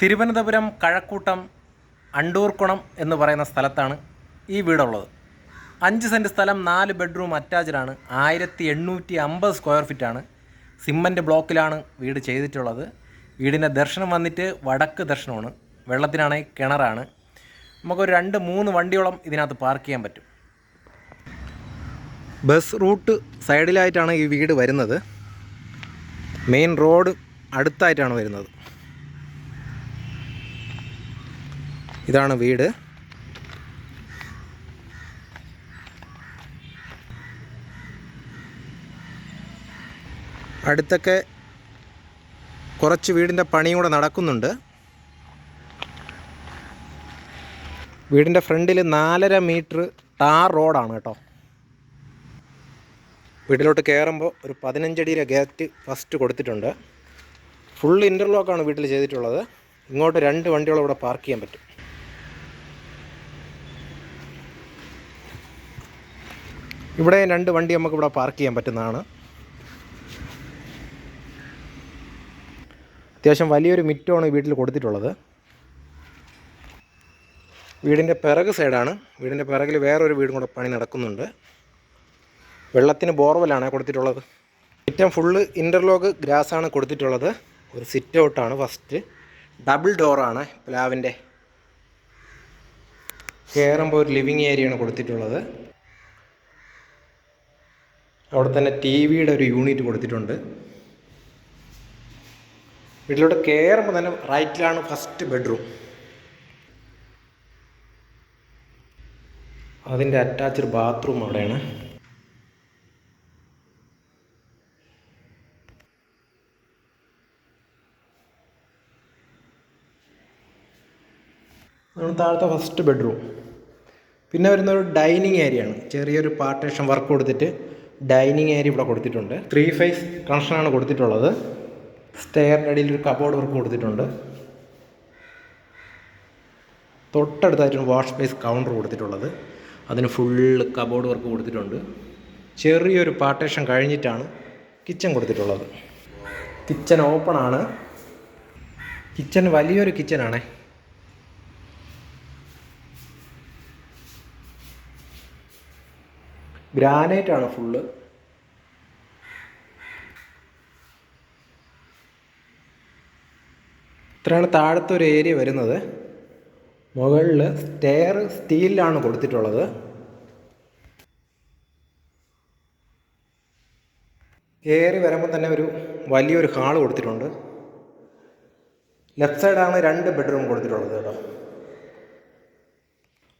തിരുവനന്തപുരം കഴക്കൂട്ടം അണ്ടൂർക്കുണം എന്ന് പറയുന്ന സ്ഥലത്താണ് ഈ വീടുള്ളത്. അഞ്ച് സെന്റ് സ്ഥലം നാല് ബെഡ്റൂം അറ്റാച്ച്ഡാണ്. ആയിരത്തി എണ്ണൂറ്റി അമ്പത് സ്ക്വയർ ഫീറ്റാണ് സിമ്മന്റ് ബ്ലോക്കിലാണ് വീട് ചെയ്തിട്ടുള്ളത്. വീടിന്റെ ദർശനം വന്നിട്ട് വടക്ക് ദർശനമാണ്. വെള്ളത്തിനാണെങ്കിൽ കിണറാണ്. നമുക്കൊരു രണ്ട് മൂന്ന് വണ്ടിയോളം ഇതിനകത്ത് പാർക്ക് ചെയ്യാൻ പറ്റും. ബസ് റൂട്ട് സൈഡിലായിട്ടാണ് ഈ വീട് വരുന്നത്. മെയിൻ റോഡ് അടുത്തായിട്ടാണ് വരുന്നത്. ഇതാണ് വീട്. അടുത്തൊക്കെ കുറച്ച് വീടിന്റെ പണിയും കൂടെ നടക്കുന്നുണ്ട്. വീടിന്റെ ഫ്രണ്ടിൽ നാലര മീറ്റർ ടാർ റോഡാണ് കേട്ടോ. വീട്ടിലോട്ട് കയറുമ്പോൾ ഒരു പതിനഞ്ചടിയിലെ ഗേറ്റ് ഫസ്റ്റ് കൊടുത്തിട്ടുണ്ട്. ഫുൾ ഇന്റർലോക്കാണ് വീട്ടിൽ ചെയ്തിട്ടുള്ളത്. ഇങ്ങോട്ട് രണ്ട് വണ്ടികളും ഇവിടെ പാർക്ക് ചെയ്യാൻ പറ്റും. ഇവിടെ രണ്ട് വണ്ടി നമുക്ക് ഇവിടെ പാർക്ക് ചെയ്യാൻ പറ്റുന്നതാണ്. അത്യാവശ്യം വലിയൊരു മിറ്റമാണ് ഈ വീട്ടിൽ കൊടുത്തിട്ടുള്ളത്. വീടിന്റെ പിറക് സൈഡാണ്. വീടിന്റെ പിറകിൽ വേറൊരു വീടും കൂടെ പണി നടക്കുന്നുണ്ട്. വെള്ളത്തിന് ബോർവെല്ലാണ് കൊടുത്തിട്ടുള്ളത്. മിറ്റം ഫുള്ള് ഇന്റർലോക്ക് ഗ്രാസാണ് കൊടുത്തിട്ടുള്ളത്. ഒരു സിറ്റ് ഔട്ടാണ് ഫസ്റ്റ് ഡബിൾ ഡോറാണ് പ്ലാവിന്റെ. കയറുമ്പോൾ ഒരു ലിവിങ് ഏരിയയാണ് കൊടുത്തിട്ടുള്ളത്. അവിടെ തന്നെ ടി വിയുടെ ഒരു യൂണിറ്റ് കൊടുത്തിട്ടുണ്ട്. വീട്ടിലോട്ട് കയറുമ്പോൾ തന്നെ റൈറ്റിലാണ് ഫസ്റ്റ് ബെഡ്റൂം. അതിന്റെ അറ്റാച്ച്ഡ് ബാത്റൂം അവിടെയാണ്. അതാണ് താഴത്തെ ഫസ്റ്റ് ബെഡ്റൂം. പിന്നെ വരുന്ന ഒരു ഡൈനിങ് ഏരിയ ആണ് ചെറിയൊരു പാർട്ടേഷൻ വർക്ക് കൊടുത്തിട്ട് ഡൈനിങ് ഏരിയ ഇവിടെ കൊടുത്തിട്ടുണ്ട്. ത്രീ ഫേസ് കണക്ഷനാണ് കൊടുത്തിട്ടുള്ളത്. സ്റ്റെയറിന്റെ അടിയിൽ ഒരു കബോർഡ് വർക്ക് കൊടുത്തിട്ടുണ്ട്. തൊട്ടടുത്തായിട്ടാണ് വാഷ് സ്പേസ് കൗണ്ടർ കൊടുത്തിട്ടുള്ളത്. അതിന് ഫുള്ള് കബോർഡ് വർക്ക് കൊടുത്തിട്ടുണ്ട്. ചെറിയൊരു പാർട്ടേഷൻ കഴിഞ്ഞിട്ടാണ് കിച്ചൺ കൊടുത്തിട്ടുള്ളത്. കിച്ചൺ ഓപ്പൺ ആണ്. കിച്ചൺ വലിയൊരു കിച്ചണാണേ ഗ്രാനൈറ്റ് ആണ് ഫുള്ള് ഇത്രയാണ് താഴത്തെ ഒരു ഏരിയ വരുന്നത്. മുകളിൽ സ്റ്റെയർ സ്റ്റീലിലാണ് കൊടുത്തിട്ടുള്ളത്. കയറി വരുമ്പോൾ തന്നെ ഒരു വലിയൊരു ഹാൾ കൊടുത്തിട്ടുണ്ട്. ലെഫ്റ്റ് സൈഡാണ് രണ്ട് ബെഡ്റൂം കൊടുത്തിട്ടുള്ളത് കേട്ടോ.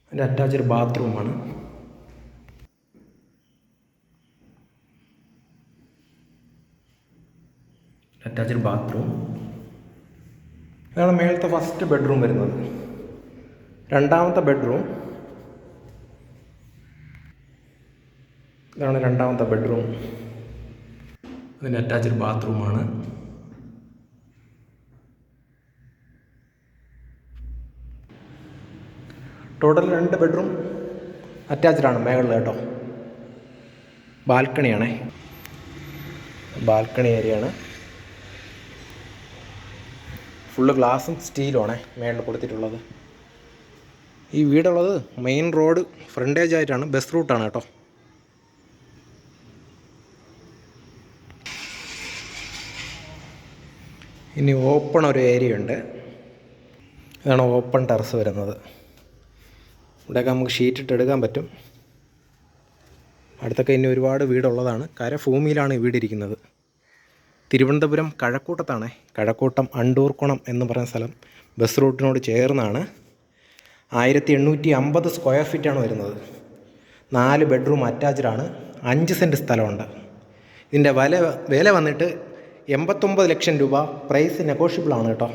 അതിന്റെ അറ്റാച്ച്ഡ് ബാത്റൂമാണ് അറ്റാച്ച്ഡ് ബാത്റൂം ഇതാണ് മേളത്തെ ഫസ്റ്റ് ബെഡ്റൂം വരുന്നത്. രണ്ടാമത്തെ ബെഡ്റൂം ഇതാണ് രണ്ടാമത്തെ ബെഡ്റൂം അതിന്റെ അറ്റാച്ച്ഡ് ബാത്റൂമാണ് ടോട്ടൽ രണ്ട് ബെഡ്റൂം അറ്റാച്ച്ഡ് ആണ് മേളിൽ കേട്ടോ. ബാൽക്കണിയാണേ ബാൽക്കണി ഏരിയ ആണ്. ഫുള്ള് ഗ്ലാസും സ്റ്റീലുമാണേ മേളിൽ കൊടുത്തിട്ടുള്ളത്. ഈ വീടുള്ളത് മെയിൻ റോഡ് ഫ്രണ്ടേജ് ആയിട്ടാണ് ബസ് റൂട്ടാണ് കേട്ടോ. ഇനി ഓപ്പൺ ഒരു ഏരിയ ഉണ്ട്. ഇതാണ് ഓപ്പൺ ടെറസ് വരുന്നത്. ഇവിടെയൊക്കെ നമുക്ക് ഷീറ്റ് ഇട്ട് എടുക്കാൻ പറ്റും. അടുത്തൊക്കെ ഇനി ഒരുപാട് വീടുള്ളതാണ്. കരഭൂമിയിലാണ് ഈ വീടിരിക്കുന്നത് തിരുവനന്തപുരം കഴക്കൂട്ടത്താണ്. കഴക്കൂട്ടം അണ്ടൂർക്കുണം എന്ന് പറയുന്ന സ്ഥലം ബസ് റൂട്ടിനോട് ചേർന്നാണ്. ആയിരത്തി എണ്ണൂറ്റി അമ്പത് സ്ക്വയർ ഫീറ്റാണ് വരുന്നത്. നാല് ബെഡ്റൂം അറ്റാച്ച്ഡാണ്. അഞ്ച് സെന്റ് സ്ഥലമുണ്ട്. ഇതിന്റെ വില വില വന്നിട്ട് എൺപത്തൊമ്പത് ലക്ഷം രൂപ. പ്രൈസ് നെഗോഷ്യബിൾ ആണ് കേട്ടോ.